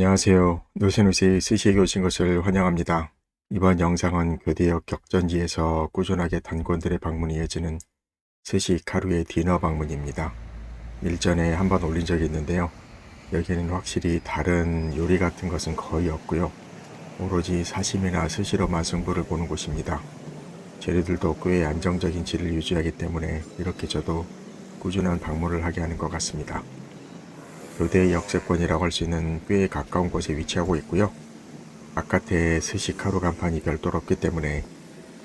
안녕하세요. 노세노세의 스시에게 오신 것을 환영합니다. 이번 영상은 교대역 격전지에서 꾸준하게 단권들의 방문이 이어지는 스시 카루의 디너 방문입니다. 일전에 한번 올린 적이 있는데요. 여기는 확실히 다른 요리 같은 것은 거의 없고요. 오로지 사심이나 스시로만 승부를 보는 곳입니다. 재료들도 꽤 안정적인 질을 유지하기 때문에 이렇게 저도 꾸준한 방문을 하게 하는 것 같습니다. 교대의 역세권이라고 할 수 있는 꽤 가까운 곳에 위치하고 있고요. 바깥에 스시카루 간판이 별도로 없기 때문에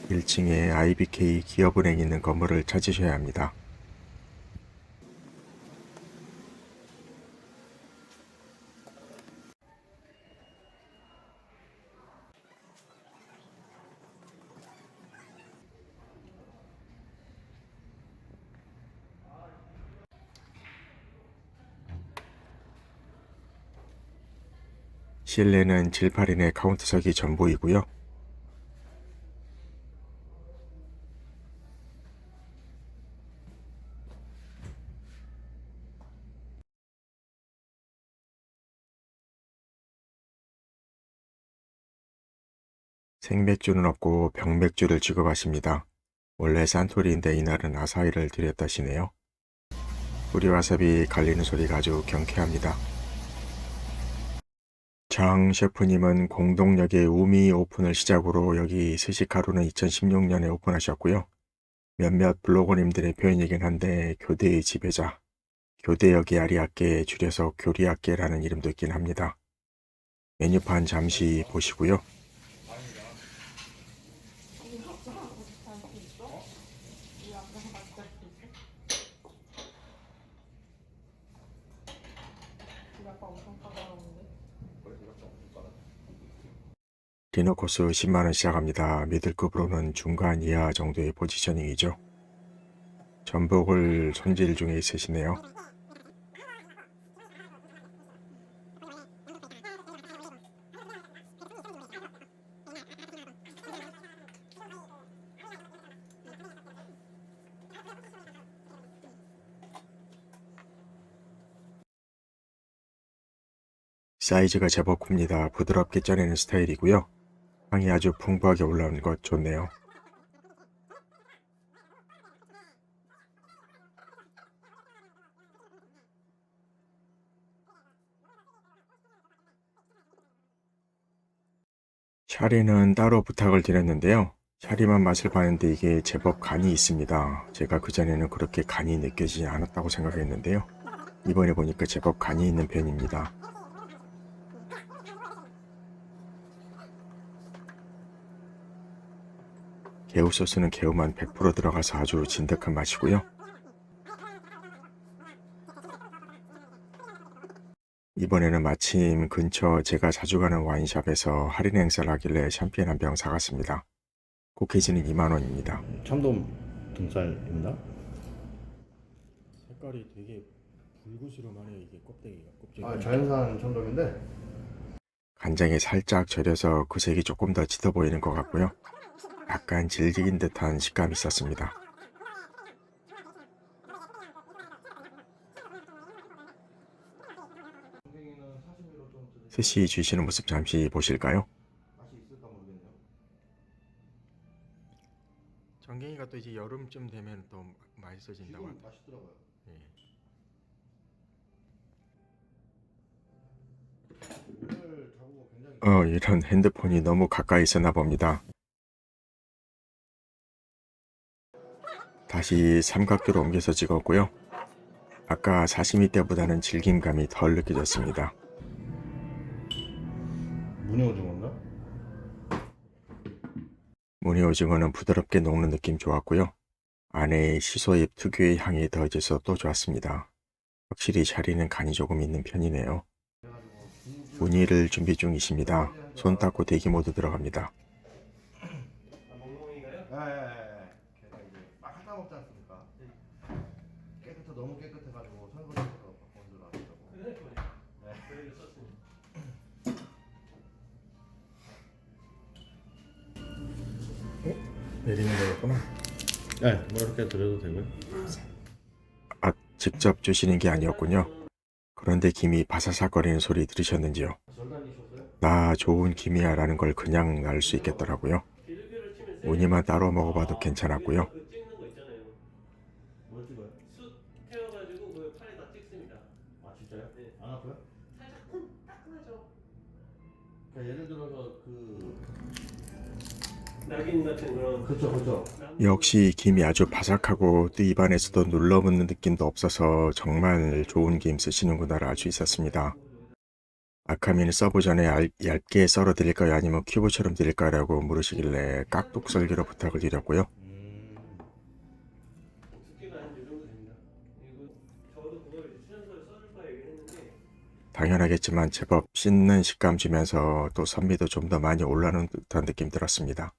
1층에 IBK 기업은행이 있는 건물을 찾으셔야 합니다. 실내는 질팔인의 카운트석이 전부이고요. 생맥주는 없고 병맥주를 취급하십니다. 원래 산토리인데 이날은 아사히를 드렸다시네요. 우리 와사비 갈리는 소리가 아주 경쾌합니다. 장 셰프님은 공동역의 우미 오픈을 시작으로 여기 스시카루는 2016년에 오픈하셨고요. 몇몇 블로거님들의 표현이긴 한데 교대의 지배자, 교대역의 아리아께 줄여서 교리학계라는 이름도 있긴 합니다. 메뉴판 잠시 보시고요. 디너 코스 10만원 시작합니다. 미들급으로는 중간 이하 정도의 포지셔닝이죠. 전복을 손질 중에 있으시네요. 사이즈가 제법 큽니다. 부드럽게 짜내는 스타일이고요. 향이 아주 풍부하게 올라오는 것 좋네요. 샤리는 따로 부탁을 드렸는데요. 샤리만 맛을 봤는데 이게 제법 간이 있습니다. 제가 그전에는 그렇게 간이 느껴지지 않았다고 생각했는데요. 이번에 보니까 제법 간이 있는 편입니다. 개우 소스는 개우만 100% 들어가서 아주 진득한 맛이고요. 이번에는 마침 근처 제가 자주 가는 와인샵에서 할인 행사를 하길래 샴페인 한 병 사갔습니다. 코케지는 2만원입니다. 참돔 등살입니다. 색깔이 되게 붉으시름하네요 이게 껍데기가 껍데기가. 아, 자연산 참돔인데 간장에 살짝 절여서 그 색이 조금 더 짙어 보이는 것 같고요. 약간 질긴 듯한 식감이 있었습니다. 스시 주시는 모습 잠시 보실까요? 전갱이가 또 이제 여름쯤 되면 또 맛있어진다고 자구가 굉장히 어, 이런 핸드폰이 너무 가까이 있었나 봅니다. 다시 삼각대로 옮겨서 찍었고요. 아까 사시미 때보다는 질김감이 덜 느껴졌습니다. 무늬 오징어인가? 무늬 오징어는 부드럽게 녹는 느낌 좋았고요. 안에 시소잎 특유의 향이 더해져서 또 좋았습니다. 확실히 샤리는 간이 조금 있는 편이네요. 무늬를 준비 중이십니다. 손 닦고 대기 모드 들어갑니다. 내리는 거였구나. 네, 뭐 이렇게 드려도 되고요. 아, 직접 주시는 게 아니었군요. 그런데 김이 바사삭거리는 소리 들으셨는지요? 나 좋은 김이야 라는 걸 그냥 알수 있겠더라고요. 우니만 따로 먹어봐도 괜찮았고요. 그 찍는 거 있잖아요. 뭘 찍어요? 숯 태워가지고 그 팔에다 찍습니다. 아 진짜요? 네. 안 아파요? 살짝 따끔하죠. 예를 들어서 그 낙인 같은 그런. 그쵸 그쵸 역시 김이 아주 바삭하고 또 입안에서도 눌러붙는 느낌도 없어서 정말 좋은 김 쓰시는구나를 알 수 있었습니다. 아카미는 서브 전에 알- 얇게 썰어 드릴까요 아니면 큐브처럼 드릴까라고 물으시길래 깍둑 썰기로 부탁을 드렸고요. 당연하겠지만 제법 씹는 식감 주면서 또 선미도 좀 더 많이 올라오는 듯한 느낌 들었습니다.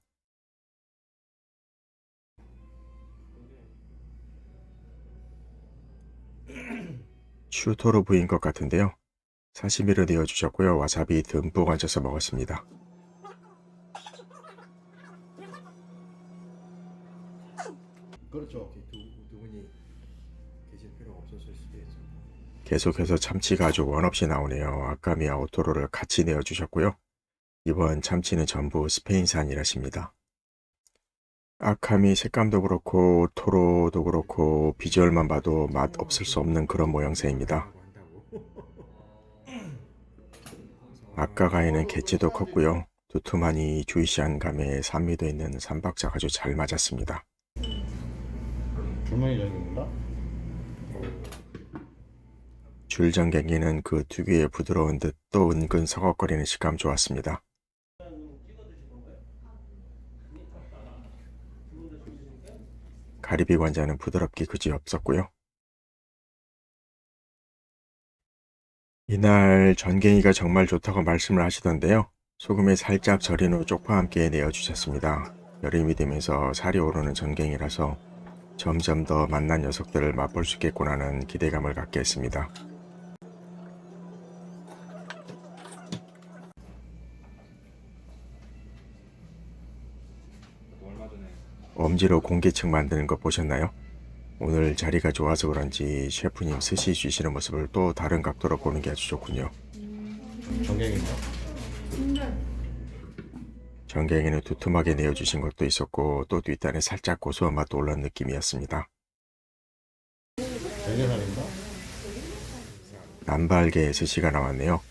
슈토로 부인 것 같은데요. 사시미를 내어주셨고요. 와사비 듬뿍 얹어서 먹었습니다. 그렇죠 두, 두 분이 계실 필요가 없었을 수도 있죠 계속해서 참치가 아주 원없이 나오네요. 아까미와 오토로를 같이 내어주셨고요. 이번 참치는 전부 스페인산이라십니다. 아카미 색감도 그렇고 토로도 그렇고 비주얼만 봐도 맛 없을 수 없는 그런 모양새입니다. 아까 가에는 개체도 컸고요. 두툼하니 주이시한 감에 산미도 있는 삼박자가 아주 잘 맞았습니다. 줄무늬? 줄전갱이는 그 특유의 부드러운 듯 또 은근 서걱거리는 식감 좋았습니다. 가리비 관자는 부드럽게 그지 없었고요. 이날 전갱이가 정말 좋다고 말씀을 하시던데요. 소금에 살짝 절인 후 쪽파 함께 내어주셨습니다. 여름이 되면서 살이 오르는 전갱이라서 점점 더 맛난 녀석들을 맛볼 수 있겠구나는 기대감을 갖게 했습니다. 엄지로 공기층 만드는 거 보셨나요? 오늘 자리가 좋아서 그런지 셰프님 스시 주시는 모습을 또 다른 각도로 보는 게 아주 좋군요. 전갱인가? 전갱이는 두툼하게 내어주신 것도 있었고 또 뒷단에 살짝 고소한 맛도 올라온 느낌이었습니다. 대게살인가? 남발계 스시가 나왔네요.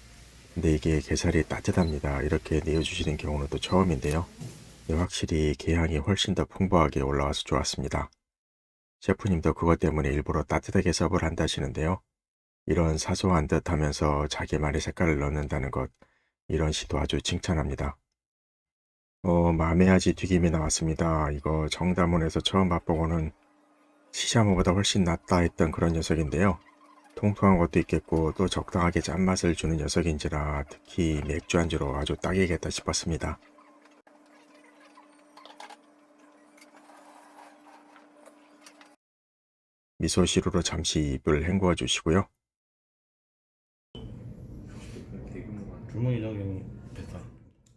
근데 이게 게살이 따뜻합니다. 이렇게 내어주시는 경우는 또 처음인데요. 근데 확실히 게향이 훨씬 더 풍부하게 올라와서 좋았습니다. 셰프님도 그것 때문에 일부러 따뜻하게 서브를 한다시는데요. 이런 사소한 듯 하면서 자기만의 색깔을 넣는다는 것, 이런 시도 아주 칭찬합니다. 어, 마메아지 튀김이 나왔습니다. 이거 정다문에서 처음 맛보고는 시샤모보다 훨씬 낫다 했던 그런 녀석인데요. 통통한 것도 있겠고 또 적당하게 짠맛을 주는 녀석인지라 특히 맥주 안주로 아주 딱이겠다 싶었습니다. 미소시루로 잠시 입을 헹구어 주시고요.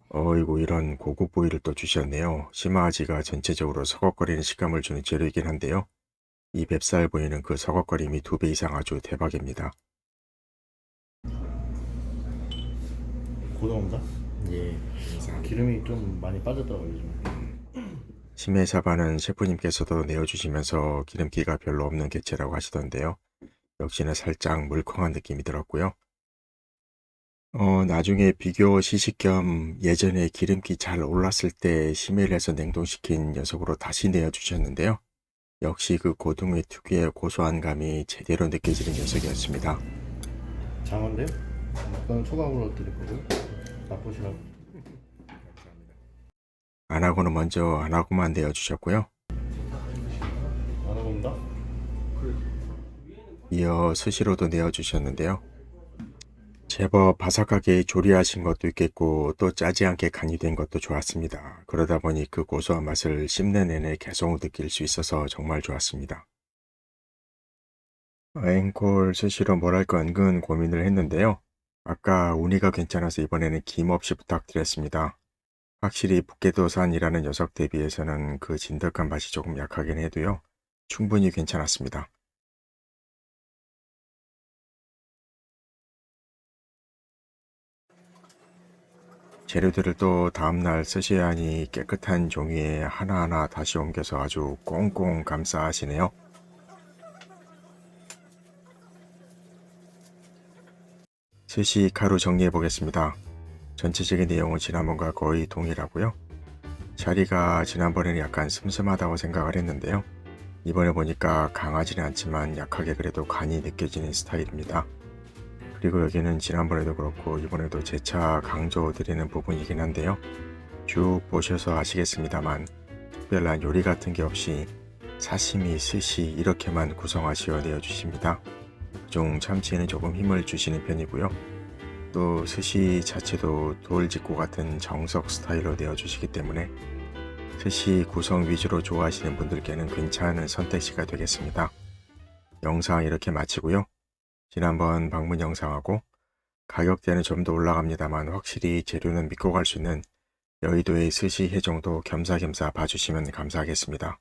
어이구 이런 고급 부위를 또 주셨네요. 시마아지가 전체적으로 서걱거리는 식감을 주는 재료이긴 한데요. 이 맵살 부위는 그 서걱거림이 두 배 이상 아주 대박입니다. 고등어인가? 예 기름이 좀 많이 빠졌더라고요 요즘 에 시메사바는 셰프님께서도 내어주시면서 기름기가 별로 없는 개체라고 하시던데요. 역시나 살짝 물컹한 느낌이 들었고요. 어, 나중에 비교 시식 겸 예전에 기름기 잘 올랐을 때 심해를 해서 냉동시킨 녀석으로 다시 내어주셨는데요. 역시 그 고등의 특유의 고소한 감이 제대로 느껴지는 녀석이었습니다. 장어인데요? 그건 초밥으로 드릴 거고요 맛보시라고 안 하고는 먼저 안 하고만 내어주셨고요. 아나곤다? 이어 스시로도 내어 주셨는데요. 제법 바삭하게 조리하신 것도 있겠고 또 짜지 않게 간이 된 것도 좋았습니다. 그러다 보니 그 고소한 맛을 씹는 내내 계속 느낄 수 있어서 정말 좋았습니다. 앵콜 스시로 뭐랄까 은근 고민을 했는데요. 아까 운이가 괜찮아서 이번에는 김 없이 부탁드렸습니다. 확실히 북게도산이라는 녀석 대비해서는 그 진득한 맛이 조금 약하긴 해도요. 충분히 괜찮았습니다. 재료들을 또 다음날 쓰셔야 하니 깨끗한 종이에 하나하나 다시 옮겨서 아주 꽁꽁 감싸 하시네요. 스시 가루 정리해 보겠습니다. 전체적인 내용은 지난번과 거의 동일하고요. 자리가 지난번에는 약간 슴슴하다고 생각을 했는데요. 이번에 보니까 강하지는 않지만 약하게 그래도 간이 느껴지는 스타일입니다. 그리고 여기는 지난번에도 그렇고 이번에도 재차 강조드리는 부분이긴 한데요. 쭉 보셔서 아시겠습니다만 특별한 요리 같은 게 없이 사시미, 스시 이렇게만 구성하시어 내어주십니다. 중 참치에는 조금 힘을 주시는 편이고요. 또 스시 자체도 돌직구 같은 정석 스타일로 내어주시기 때문에 스시 구성 위주로 좋아하시는 분들께는 괜찮은 선택지가 되겠습니다. 영상 이렇게 마치고요. 지난번 방문 영상하고 가격대는 좀 더 올라갑니다만 확실히 재료는 믿고 갈 수 있는 여의도의 스시 해정도 겸사겸사 봐주시면 감사하겠습니다.